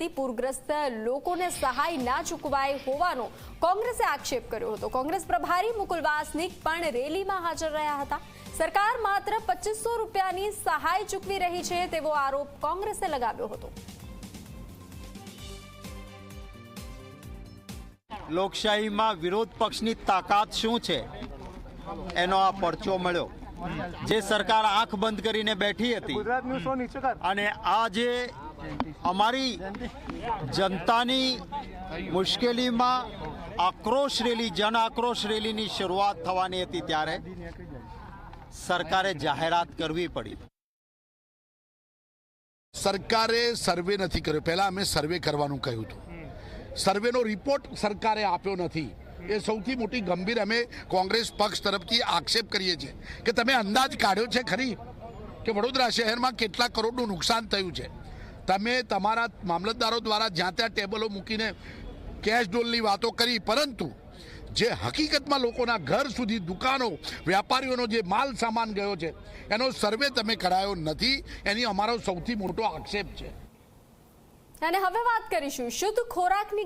પૂરગ્રસ્ત લોકોને સહાય ના ચૂકવાય હોવાનો કોંગ્રેસે આક્ષેપ કર્યો હતો. કોંગ્રેસ પ્રભારી મુકુલ વાસનિક પણ રેલીમાં હાજર રહ્યા હતા. સરકાર માત્ર પચીસો રૂપિયાની સહાય ચૂકવી રહી છે તેવો આરોપ કોંગ્રેસે લગાવ્યો હતો. લોકશાહીમાં વિરોધ પક્ષની તાકાત શું છે? એનો આ પરચો મળ્યો. જે સરકાર આંખ બંધ કરીને બેઠી હતી ગુજરાત ન્યૂઝ સો નીચે કર. અને આ જે અમારી જનતાની મુશ્કેલીમાં આક્રોશ રેલી જન આક્રોશ રેલીની શરૂઆત થવાની હતી ત્યારે સરકારે જાહેરાત કરવી પડી. સરકારે સર્વે નથી કર્યો. પહેલા અમે સર્વે કરવાનું કહ્યું હતું. સર્વેનો રિપોર્ટ સરકારે આપ્યો નથી. એ સૌથી મોટી ગંભીર અમે કોંગ્રેસ પક્ષ તરફથી આક્ષેપ કરીએ છીએ કે તમે અંદાજ કાઢ્યો છે ખરી? કે વડોદરા શહેરમાં કેટલા કરોડનું નુકસાન થયું છે? તમે તમારા મામલતદારો દ્વારા જ્યાં ત્યાં ટેબલો મૂકીને કેશ ડોલની વાતો કરી, પરંતુ જે હકીકતમાં લોકોના ઘર સુધી દુકાનો વેપારીઓનો જે માલ સામાન ગયો છે, એનો સર્વે તમે કરાયો નથી, એની અમારો સૌથી મોટો આક્ષેપ છે. અને હવે વાત કરીશું, શુદ્ધ ખોરાકની